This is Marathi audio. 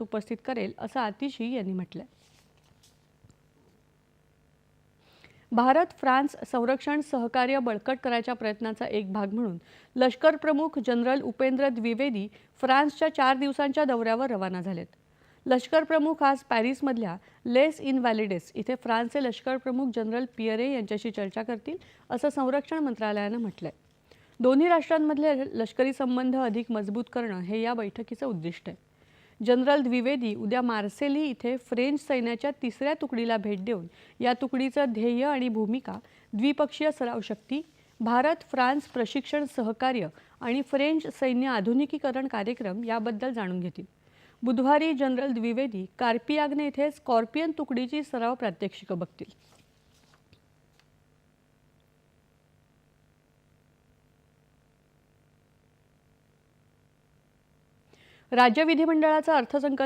उपस्थित करेल असं आतिशी यांनी म्हटलंय. भारत फ्रान्स संरक्षण सहकार्य बळकट करायच्या प्रयत्नाचा एक भाग म्हणून लष्कर प्रमुख जनरल उपेंद्र द्विवेदी फ्रान्सच्या चार दिवसांच्या दौऱ्यावर रवाना झालेत. लष्कर प्रमुख आज पॅरिसमधल्या लेस इन व्हॅलिडेस इथे फ्रान्सचे लष्कर प्रमुख जनरल पियरे यांच्याशी चर्चा करतील असं संरक्षण मंत्रालयानं म्हटलंय. दोन्ही राष्ट्रांमधले लष्करी संबंध अधिक मजबूत करणं हे या बैठकीचं उद्दिष्ट आहे. जनरल द्विवेदी उद्या मार्सेली इथे फ्रेंच सैन्याच्या तिसऱ्या तुकडीला भेट देऊन या तुकडीचं ध्येय आणि भूमिका द्विपक्षीय सराव शक्ती भारत फ्रान्स प्रशिक्षण सहकार्य आणि फ्रेंच सैन्य आधुनिकीकरण कार्यक्रम याबद्दल जाणून घेतील. बुधवारी जनरल द्विवेदी कार्पियाग्ने इथे स्कॉर्पियन तुकडीची सराव प्रात्यक्षिकं बघतील. राज्य विधिमंडळाचा अर्थसंकल्प